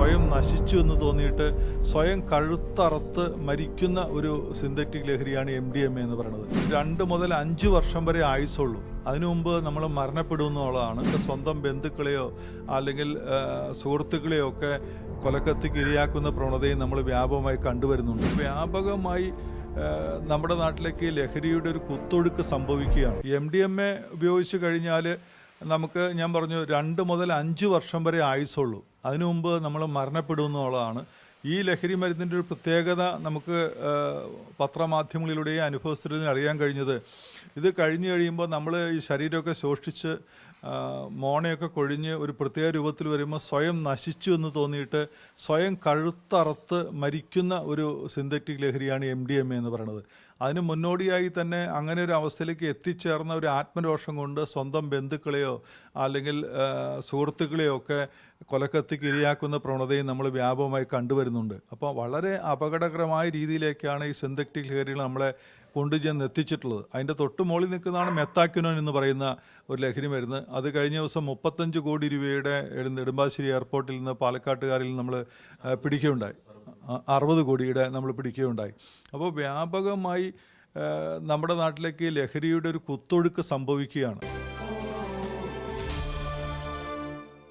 സ്വയം നശിച്ചു എന്ന് തോന്നിയിട്ട് സ്വയം കഴുത്തറുത്ത് മരിക്കുന്ന ഒരു സിന്തറ്റിക് ലഹരിയാണ് എം ഡി എം എന്ന് പറയുന്നത്. രണ്ട് മുതൽ അഞ്ച് വർഷം വരെ ആയുസുള്ളൂ അതിനു മുമ്പ് നമ്മൾ മരണപ്പെടുമെന്നുള്ളതാണ് സ്വന്തം ബന്ധുക്കളെയോ അല്ലെങ്കിൽ സുഹൃത്തുക്കളെയോ ഒക്കെ കൊലക്കത്തിക്ക് ഇരയാക്കുന്ന പ്രവണതയും നമ്മൾ വ്യാപകമായി കണ്ടുവരുന്നുണ്ട്. വ്യാപകമായി നമ്മുടെ നാട്ടിലേക്ക് ലഹരിയുടെ ഒരു കുത്തൊഴുക്ക് സംഭവിക്കുകയാണ്. എം ഡി എം എ ഉപയോഗിച്ച് കഴിഞ്ഞാൽ നമുക്ക് ഞാൻ പറഞ്ഞു രണ്ട് മുതൽ അഞ്ച് വർഷം വരെ ആയുസുള്ളൂ അതിനു മുമ്പ് നമ്മൾ മരണപ്പെടുമെന്നുള്ളതാണ് ഈ ലഹരി മരുന്നിന്റെ ഒരു പ്രത്യേകത നമുക്ക് പത്രമാധ്യമങ്ങളിലൂടെയും അനുഭവസ്ഥരിലും അറിയാൻ കഴിഞ്ഞത്. ഇത് കഴിഞ്ഞു കഴിയുമ്പോൾ നമ്മൾ ഈ ശരീരമൊക്കെ ശോഷിച്ച് മോണയൊക്കെ കൊഴിഞ്ഞ് ഒരു പ്രത്യേക രൂപത്തിൽ വരുമ്പോൾ സ്വയം നശിച്ചു എന്ന് തോന്നിയിട്ട് സ്വയം കഴുത്തറത്ത് മരിക്കുന്ന ഒരു സിന്തറ്റിക് ലഹരിയാണ് എം ഡി എം എ എന്ന് പറയുന്നത്. അതിന് മുന്നോടിയായി തന്നെ അങ്ങനെ ഒരു അവസ്ഥയിലേക്ക് എത്തിച്ചേർന്ന ഒരു ആത്മരോഷം കൊണ്ട് സ്വന്തം ബന്ധുക്കളെയോ അല്ലെങ്കിൽ സുഹൃത്തുക്കളെയോ ഒക്കെ കൊലക്കത്തിക്ക് ഇരയാക്കുന്ന പ്രവണതയും നമ്മൾ വ്യാപകമായി കണ്ടുവരുന്നുണ്ട്. അപ്പോൾ വളരെ അപകടകരമായ രീതിയിലേക്കാണ് ഈ സിന്തറ്റിക് ലഹരികൾ നമ്മളെ കൊണ്ടുചെന്ന് എത്തിച്ചിട്ടുള്ളത്. അതിന്റെ തൊട്ട് മുകളിൽ നിൽക്കുന്നതാണ് മെത്താക്യുനോൻ എന്ന് പറയുന്ന ഒരു ലഹരി മരുന്ന്. അത് കഴിഞ്ഞ ദിവസം മുപ്പത്തഞ്ച് കോടി രൂപയുടെ നെടുമ്പാശ്ശേരി എയർപോർട്ടിൽ നിന്ന് പാലക്കാട്ടുകാരിൽ നമ്മൾ പിടിക്കുകയുണ്ടായി. അറുപത് കോടിയുടെ നമ്മൾ പിടിക്കുകയുണ്ടായി. അപ്പോൾ വ്യാപകമായി നമ്മുടെ നാട്ടിലേക്ക് ലഹരിയുടെ ഒരു കുത്തൊഴുക്ക് സംഭവിക്കുകയാണ്.